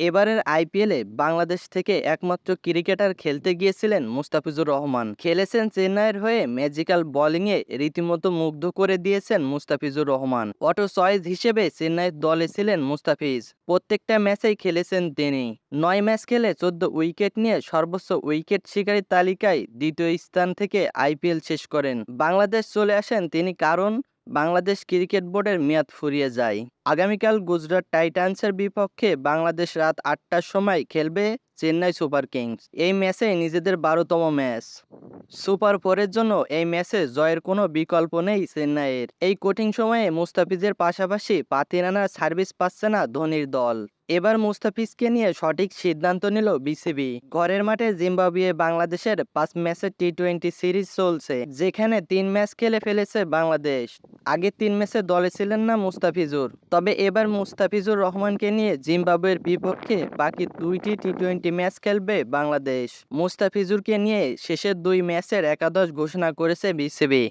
এবারের আইপিএলে বাংলাদেশ থেকে একমাত্র ক্রিকেটার খেলতে গিয়েছিলেন মুস্তাফিজুর রহমান। খেলেছেন চেন্নাইয়ের হয়ে ম্যাজিক্যাল বোলিংয়ে রীতিমতো মুগ্ধ করে দিয়েছেন মুস্তাফিজুর রহমান। অটো চয়েস হিসেবে চেন্নাইয়ের দলে ছিলেন মুস্তাফিজ। প্রত্যেকটা ম্যাচেই খেলেছেন তিনি। নয় ম্যাচ খেলে চোদ্দ উইকেট নিয়ে সর্বোচ্চ উইকেট শিকারীর তালিকায় দ্বিতীয় স্থান থেকে আইপিএল শেষ করেন। বাংলাদেশ চলে আসেন তিনি কারণ, বাংলাদেশ ক্রিকেট বোর্ডের মেয়াদ ফুরিয়ে যায়। আগামীকাল গুজরাট টাইটান্সের বিপক্ষে বাংলাদেশ রাত আটটার সময় খেলবে চেন্নাই সুপার কিংস। এই ম্যাচে নিজেদের বারোতম ম্যাচ। সুপার ফোরের জন্য এই ম্যাচে জয়ের কোনো বিকল্প নেই চেন্নাইয়ের। এই কঠিন সময়ে মুস্তাফিজের পাশাপাশি পাতি রানার সার্ভিস পাচ্ছে না ধোনির দল। এবার মুস্তাফিজকে নিয়ে সঠিক সিদ্ধান্ত নিল বিসিবি। ঘরের মাঠে জিম্বাবুয়ে বাংলাদেশের পাঁচ ম্যাচের টি টোয়েন্টি সিরিজ চলছে, যেখানে তিন ম্যাচ খেলে ফেলেছে বাংলাদেশ। আগে তিন ম্যাচে দলে ছিলেন না মুস্তাফিজুর। তবে এবার মুস্তাফিজুর রহমানকে নিয়ে জিম্বাবুয়ের বিপক্ষে বাকি দুইটি টি টোয়েন্টি ম্যাচ খেলবে বাংলাদেশ। মুস্তাফিজুরকে নিয়ে শেষের দুই ম্যাচের একাদশ ঘোষণা করেছে বিসিবি।